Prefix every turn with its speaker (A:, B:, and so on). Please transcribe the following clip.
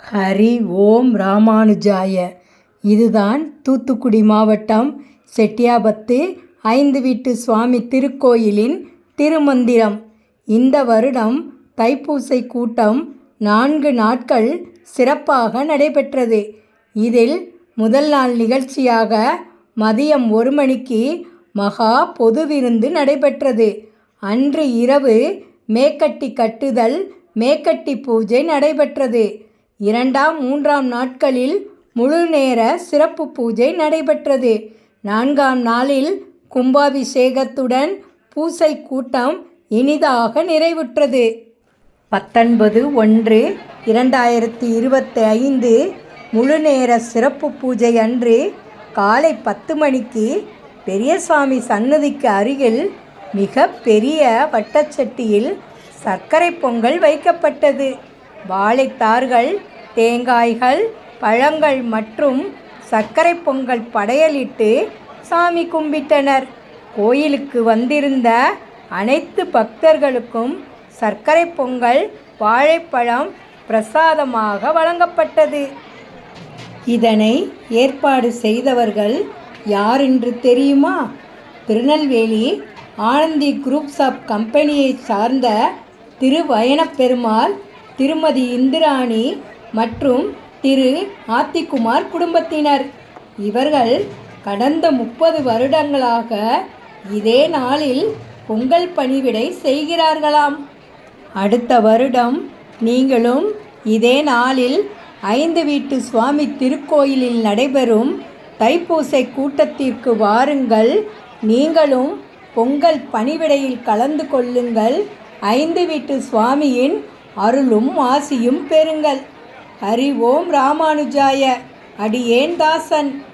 A: ஹரி ஓம் ராமானுஜாய. இதுதான் தூத்துக்குடி மாவட்டம் செட்டியாபத்து ஐந்து வீட்டு சுவாமி திருக்கோயிலின் திருமந்திரம். இந்த வருடம் தைப்பூசை கூட்டம் நான்கு நாட்கள் சிறப்பாக நடைபெற்றது. இதில் முதல் நாள் நிகழ்ச்சியாக மதியம் ஒரு மணிக்கு மகா பொது விருந்து நடைபெற்றது. அன்று இரவு மேக்கட்டி கட்டுதல் மேக்கட்டி பூஜை நடைபெற்றது. இரண்டாம் மூன்றாம் நாட்களில் முழு நேர சிறப்பு பூஜை நடைபெற்றது. நான்காம் நாளில் கும்பாபிஷேகத்துடன் பூசை கூட்டம் இனிதாக நிறைவுற்றது. பத்தொன்பது ஒன்று இரண்டாயிரத்தி இருபத்தி ஐந்து முழு நேர சிறப்பு பூஜை அன்று காலை பத்து மணிக்கு பெரியசாமி சன்னதிக்கு அருகில் மிக பெரிய வட்டச்சட்டியில் சர்க்கரை பொங்கல் வைக்கப்பட்டது. வாழைத்தார்கள் தேங்காய்கள் பழங்கள் மற்றும் சர்க்கரை பொங்கல் படையலிட்டு சாமி கும்பிட்டனர். கோயிலுக்கு வந்திருந்த அனைத்து பக்தர்களுக்கும் சர்க்கரை பொங்கல் வாழைப்பழம் பிரசாதமாக வழங்கப்பட்டது. இதனை ஏற்பாடு செய்தவர்கள் யார் என்று தெரியுமா? திருநெல்வேலி ஆனந்தி குரூப்ஸ் ஆஃப் கம்பெனியை சார்ந்த திருவயனப்பெருமாள் திருமதி இந்திராணி மற்றும் திரு ஆத்திக்குமார் குடும்பத்தினர். இவர்கள் கடந்த முப்பது வருடங்களாக இதே நாளில் பொங்கல் பணிவிடை செய்கிறார்களாம். அடுத்த வருடம் நீங்களும் இதே நாளில் ஐந்து வீட்டு சுவாமி திருக்கோயிலில் நடைபெறும் தைப்பூசை கூட்டத்திற்கு வாருங்கள். நீங்களும் பொங்கல் பணிவிடையில் கலந்து கொள்ளுங்கள். ஐந்து வீட்டு சுவாமியின் அருளும் ஆசியும் பெறுங்கள். ஹரி ஓம் ராமானுஜாய. அடியேன் தாசன்.